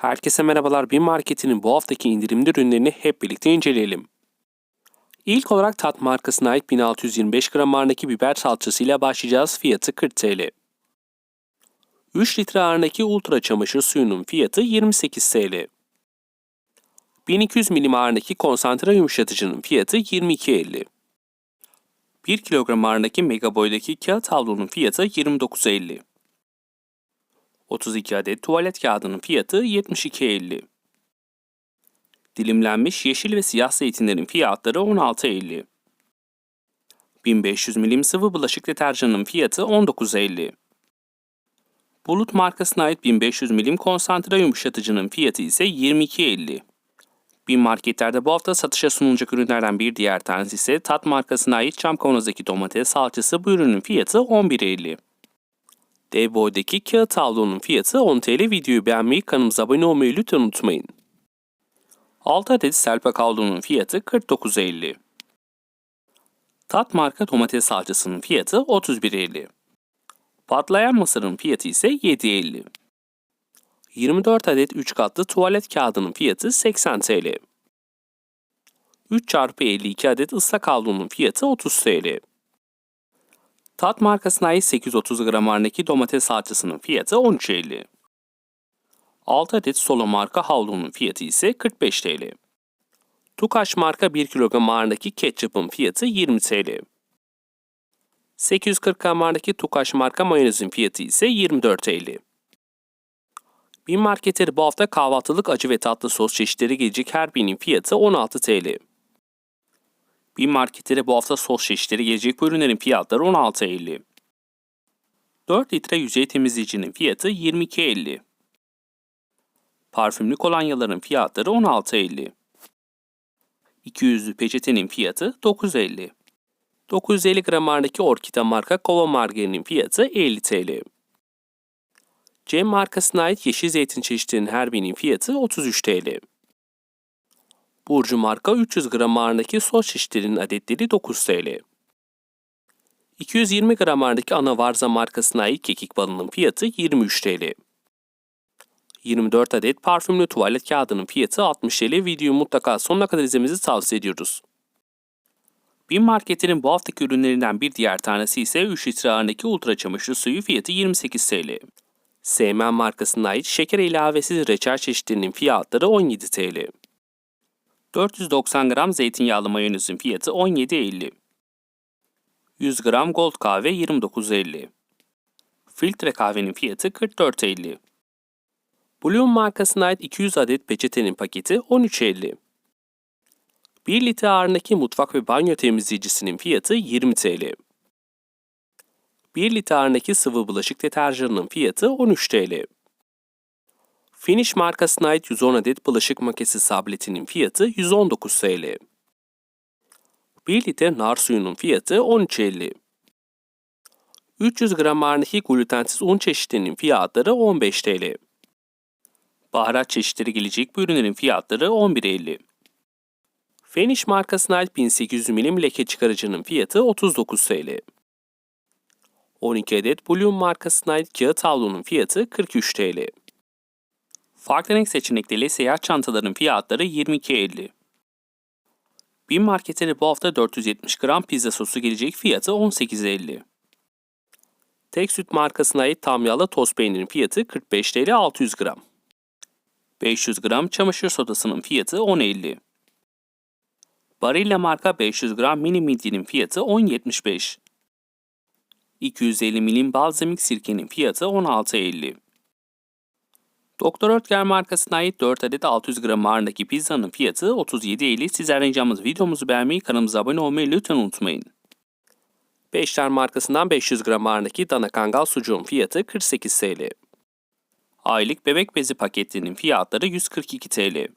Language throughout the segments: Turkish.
Herkese merhabalar. Bir marketinin bu haftaki indirimli ürünlerini hep birlikte inceleyelim. İlk olarak Tat markasına ait 1625 gram ağırındaki biber salçası ile başlayacağız. Fiyatı 40 TL. 3 litre ağırındaki ultra çamaşır suyunun fiyatı 28 TL. 1200 milim ağırındaki konsantre yumuşatıcının fiyatı 22.50. 1 kilogram ağırındaki mega boydaki kağıt havlunun fiyatı 29.50. 32 adet tuvalet kağıdının fiyatı 72.50. Dilimlenmiş yeşil ve siyah zeytinlerin fiyatları 16.50. 1500 milim sıvı bulaşık deterjanının fiyatı 19.50. Bulut markasına ait 1500 milim konsantre yumuşatıcının fiyatı ise 22.50. Bin marketlerde bu hafta satışa sunulacak ürünlerden bir diğer tanesi ise Tat markasına ait çam kavanozdaki domates salçası bu ürünün fiyatı 11.50. Dev boydaki kağıt havlunun fiyatı 10 TL. Videoyu beğenmeyi, kanalımıza abone olmayı lütfen unutmayın. 6 adet selpak havlunun fiyatı 49.50. Tat marka domates salçasının fiyatı 31.50. Patlayan mısırın fiyatı ise 7.50. 24 adet 3 katlı tuvalet kağıdının fiyatı 80 TL. 3 çarpı 52 adet ıslak havlunun fiyatı 30 TL. Tat markasına ait 830 gram ağırındaki domates salçasının fiyatı 13.50. 6 adet solo marka havlunun fiyatı ise 45 TL. Tukaş marka 1 kilogram ağırındaki ketçapın fiyatı 20 TL. 840 gram ağırındaki Tukaş marka mayonezin fiyatı ise 24 TL. Bin marketleri bu hafta kahvaltılık acı ve tatlı sos çeşitleri gelecek her birinin fiyatı 16 TL. Bin marketlere bu hafta sos çeşitleri gelecek bu ürünlerin fiyatları 16.50. 4 litre yüzey temizleyicinin fiyatı 22.50. Parfümlü kolonyaların fiyatları 16.50. 200'lü peçetenin fiyatı 9.50. 950 gram ağırındaki Orkita marka kova margarinin fiyatı 50 TL. Cem markasına ait yeşil zeytin çeşitlerinin her birinin fiyatı 33 TL. Burcu marka 300 gram ağırındaki sos çeşitlerinin adetleri 9 TL. 220 gram ağırındaki ana varza markasına ait kekik balının fiyatı 23 TL. 24 adet parfümlü tuvalet kağıdının fiyatı 60 TL. Videoyu mutlaka sonuna kadar izlemenizi tavsiye ediyoruz. Bin marketinin bu haftaki ürünlerinden bir diğer tanesi ise 3 litre ağırındaki ultra çamaşır suyu fiyatı 28 TL. Seymen markasına ait şeker ilavesiz reçel çeşitlerinin fiyatları 17 TL. 490 gram zeytinyağlı mayonezin fiyatı 17.50. 100 gram gold kahve 29.50. Filtre kahvenin fiyatı 44.50. Bloom markasına ait 200 adet peçetenin paketi 13.50. 1 litre ağırındaki mutfak ve banyo temizleyicisinin fiyatı 20 TL. 1 litre ağırındaki sıvı bulaşık deterjanının fiyatı 13 TL. Finish markasına ait 110 adet bulaşık makinesi sabletinin fiyatı 119 TL. 1 litre nar suyunun fiyatı 13.50. 300 gram ağırındaki glutensiz un çeşitlerinin fiyatları 15 TL. Baharat çeşitleri gelecek bu ürünlerin fiyatları 11.50. Finish markasına ait 1800 milim leke çıkarıcının fiyatı 39 TL. 12 adet Bloom markasına ait kağıt havlunun fiyatı 43 TL. Farklı renk seçenekleriyle seyahat çantaların fiyatları 22.50. Bin marketleri bu hafta 470 gram pizza sosu gelecek fiyatı 18.50. Tek süt markasına ait tam yağlı toz peynirin fiyatı 45 TL 600 gram. 500 gram çamaşır sodasının fiyatı 10.50. Barilla marka 500 gram mini midyenin fiyatı 10.75. 250 milim balzamik sirkenin fiyatı 16.50. Doktor Oetker markasına ait 4 adet 600 gram ağırındaki pizzanın fiyatı 37.50. Sizlerden ricamız videomuzu beğenmeyi, kanalımıza abone olmayı lütfen unutmayın. Beşler markasından 500 gram ağırındaki dana kangal sucuğun fiyatı 48 TL. Aylık bebek bezi paketlerinin fiyatları 142 TL.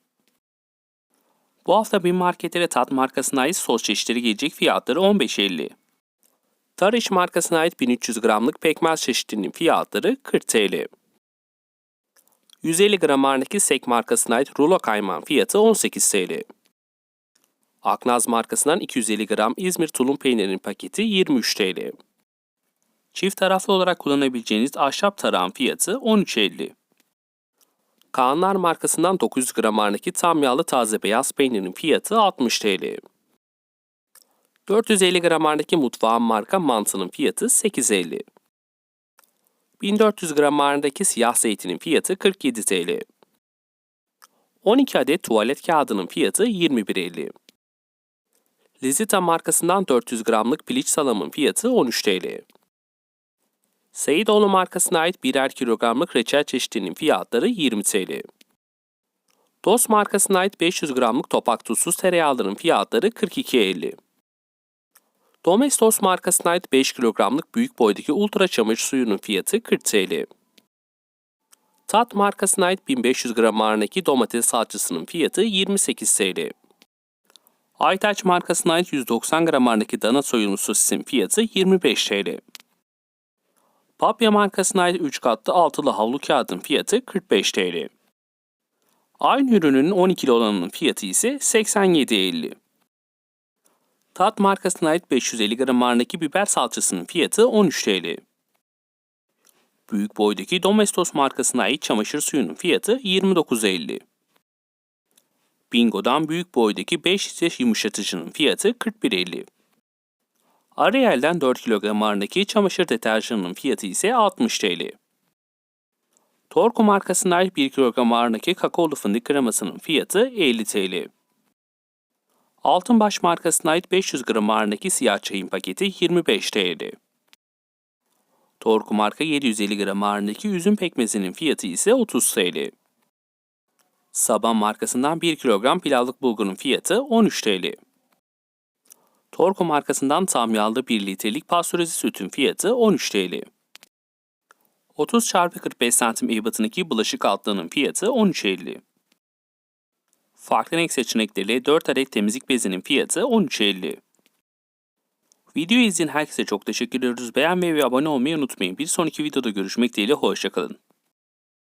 Bu hafta bir marketlere tat markasına ait sos çeşitleri gelecek fiyatları 15.50. Tariş markasına ait 1300 gramlık pekmez çeşitlerinin fiyatları 40 TL. 150 gram ağırındaki Sek markasına ait rulo kaymağın fiyatı 18 TL. Aknaz markasından 250 gram İzmir tulum peynirinin paketi 23 TL. Çift taraflı olarak kullanabileceğiniz ahşap tarağın fiyatı 13.50. Kaanlar markasından 900 gram ağırlıklı tam yağlı taze beyaz peynirin fiyatı 60 TL. 450 gram ağırlıklı mutfağın marka mantının fiyatı 8.50. 1400 gram ağırlığındaki siyah zeytinin fiyatı 47 TL. 12 adet tuvalet kağıdının fiyatı 21.50. Lizita markasından 400 gramlık piliç salamın fiyatı 13 TL. Seyidoğlu markasına ait birer kilogramlık reçel çeşitinin fiyatları 20 TL. Dost markasına ait 500 gramlık topak tuzsuz tereyağların fiyatları 42.50. Domestos markasına ait 5 kilogramlık büyük boydaki ultra çamaşır suyunun fiyatı 40 TL. Tat markasına ait 1500 gram ağırlığındaki domates salçasının fiyatı 28 TL. Aytaç markasına ait 190 gram ağırlığındaki dana soyulmuş sosisin fiyatı 25 TL. Papya markasına ait 3 katlı altılı havlu kağıdın fiyatı 45 TL. Aynı ürünün 12'li olanının fiyatı ise 87.50. Tat markasına ait 550 gram ağırlığındaki biber salçasının fiyatı 13 TL. Büyük boydaki Domestos markasına ait çamaşır suyunun fiyatı 29.50. Bingo'dan büyük boydaki 5 litre yumuşatıcının fiyatı 41.50. Ariel'den 4 kilogram ağırlığındaki çamaşır deterjanının fiyatı ise 60 TL. Torku markasına ait 1 kilogram ağırlığındaki kakaolu fındık kremasının fiyatı 50 TL. Altınbaş markasına ait 500 gram ağırlığındaki siyah çayın paketi 25 TL. Torku marka 750 gram ağırlığındaki üzüm pekmezinin fiyatı ise 30 TL. Saban markasından 1 kilogram pilavlık bulgurun fiyatı 13 TL. Torku markasından tam yağlı 1 litrelik pastörize sütün fiyatı 13 TL. 30 x 45 cm ebatındaki bulaşık altlığının fiyatı 13.50. Farklı renk seçenekleriyle 4 adet temizlik bezinin fiyatı 13.50. Videoyu izleyen herkese çok teşekkür ediyoruz. Beğenmeyi ve abone olmayı unutmayın. Bir sonraki videoda görüşmek dileğiyle hoşçakalın.